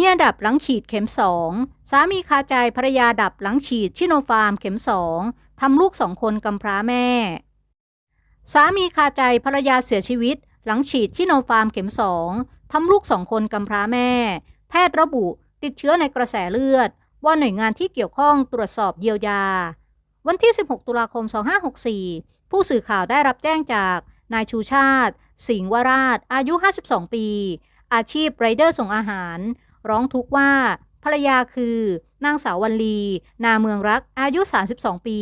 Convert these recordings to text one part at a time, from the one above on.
มียดับหลังฉีดเข็มสองสามีคาใจภรรยาดับหลังฉีดชิโนฟาร์มเข็มสองทำลูกสองคนกำพร้าแม่ สามีคาใจภรรยาเสียชีวิต หลังฉีดชิโนฟาร์มเข็มสองทำลูกสองคนกำพร้าแม่ แพทย์ระบุติดเชื้อในกระแสเลือด ว่าหน่วยงานที่เกี่ยวข้องตรวจสอบเยียวยา วันที่ 16 ตุลาคม 2564 ผู้สื่อข่าวได้รับแจ้งจากนายชูชาติ สิงห์วราช อายุ 52 ปี อาชีพไรเดอร์ส่งอาหาร ร้องทุกข์ว่าภรรยาคือนางสาววันลี นาเมืองรัก อายุ 32 ปี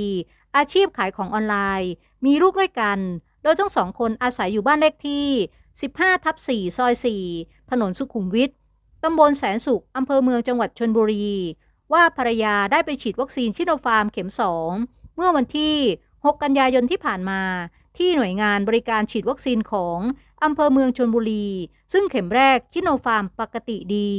อาชีพขายของออนไลน์ มีลูกด้วยกัน โดยทั้งสองคนอาศัยอยู่บ้านเลขที่ 15 ทับ 4 ซอย 4 ถนนสุขุมวิท ตำบลแสนสุข อำเภอเมืองจังหวัดชนบุรี ว่าภรรยาได้ไปฉีดวัคซีนชิโนฟาร์มเข็ม 2 เมื่อวันที่ 6 กันยายนที่ผ่านมา ที่หน่วยงานบริการฉีดวัคซีนของอำเภอเมืองชนบุรี ซึ่งเข็มแรกชิโนฟาร์มปกติดี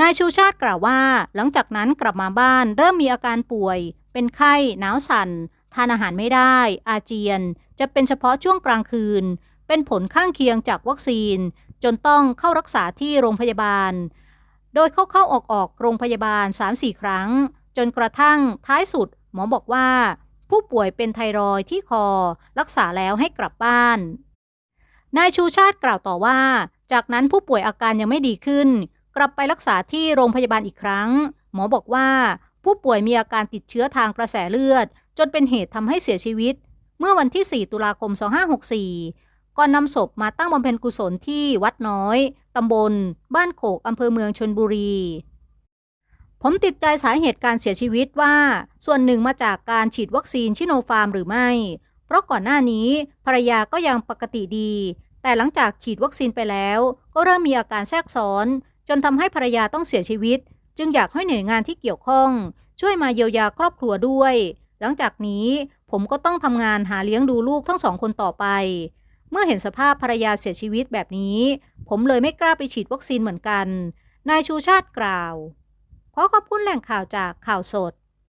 นายชูชาติกล่าวว่า หลังจากนั้นกลับมาบ้านเริ่มมีอาการป่วย เป็นไข้หนาวสั่น ทานอาหารไม่ได้ อาเจียน จะเป็นเฉพาะช่วงกลางคืน เป็นผลข้างเคียงจากวัคซีน จนต้องเข้ารักษาที่โรงพยาบาล โดยเข้าเข้าออกออกโรงพยาบาล 3-4 ครั้ง จนกระทั่งท้ายสุด หมอบอกว่า ผู้ป่วยเป็นไทรอยที่คอ รักษาแล้วให้กลับบ้าน นายชูชาติกล่าวต่อว่า จากนั้นผู้ป่วยอาการยังไม่ดีขึ้น กลับไปรักษาที่โรงพยาบาลอีกครั้ง หมอบอกว่า ผู้ป่วยมีอาการติดเชื้อทางกระแสเลือด จนเป็นเหตุทำให้เสียชีวิต เมื่อวันที่ 4 ตุลาคม 2564 ก่อนนำศพมาตั้งบำเพ็ญกุศลที่วัดน้อยตำบล บ้านโขกอำเภอเมืองชนบุรี ผมติดใจสาเหตุการเสียชีวิตว่า ส่วนหนึ่งมาจากการฉีดวัคซีนชิโนฟาร์มหรือไม่ เพราะก่อนหน้านี้ภรรยาก็ยังปกติดี แต่หลังจากฉีดวัคซีนไปแล้ว ก็เริ่มมีอาการแทรกซ้อน จนทำให้ภรรยาต้องเสียชีวิต จึงอยากให้หน่วยงานที่เกี่ยวข้อง ช่วยมาเยียวยาครอบครัวด้วย หลังจากนี้ผมก็ต้องทำงานหาเลี้ยงดูลูกทั้งสองคนต่อไป เมื่อเห็นสภาพภรรยาเสียชีวิตแบบนี้ ผมเลยไม่กล้าไปฉีดวัคซีนเหมือนกัน นายชูชาติกล่าว ขอขอบคุณแหล่งข่าวจากข่าวสด